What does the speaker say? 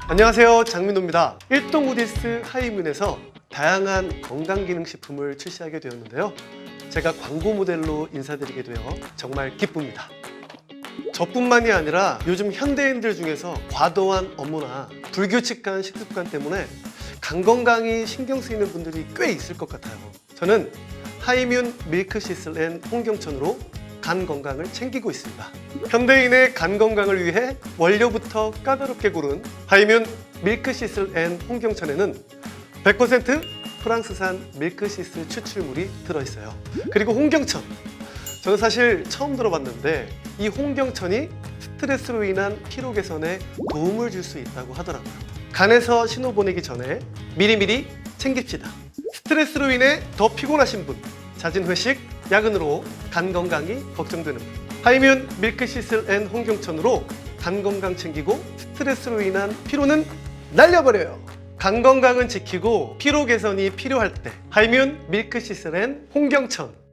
안녕하세요 장민호입니다. 일동 우디스 하이문에서 다양한 건강기능식품을 출시하게 되었는데요. 제가 광고 모델로 인사드리게 되어 정말 기쁩니다. 저뿐만이 아니라 요즘 현대인들 중에서 과도한 업무나 불규칙한 식습관 때문에 간 건강이 신경 쓰이는 분들이 꽤 있을 것 같아요. 저는 하이뮨 밀크시슬 앤 홍경천으로 간 건강을 챙기고 있습니다. 현대인의 간 건강을 위해 원료부터 까다롭게 고른 하이뮨 밀크시슬 앤 홍경천에는 100% 프랑스산 밀크시슬 추출물이 들어있어요. 그리고 홍경천. 저는 사실 처음 들어봤는데 이 홍경천이 스트레스로 인한 피로 개선에 도움을 줄 수 있다고 하더라고요. 간에서 신호 보내기 전에 미리미리 챙깁시다. 스트레스로 인해 더 피곤하신 분, 잦은 회식, 야근으로 간 건강이 걱정되는 분. 하이뮨 밀크시슬 앤 홍경천으로 간 건강 챙기고 스트레스로 인한 피로는 날려버려요. 간 건강은 지키고 피로 개선이 필요할 때 하이뮨 밀크시슬 앤 홍경천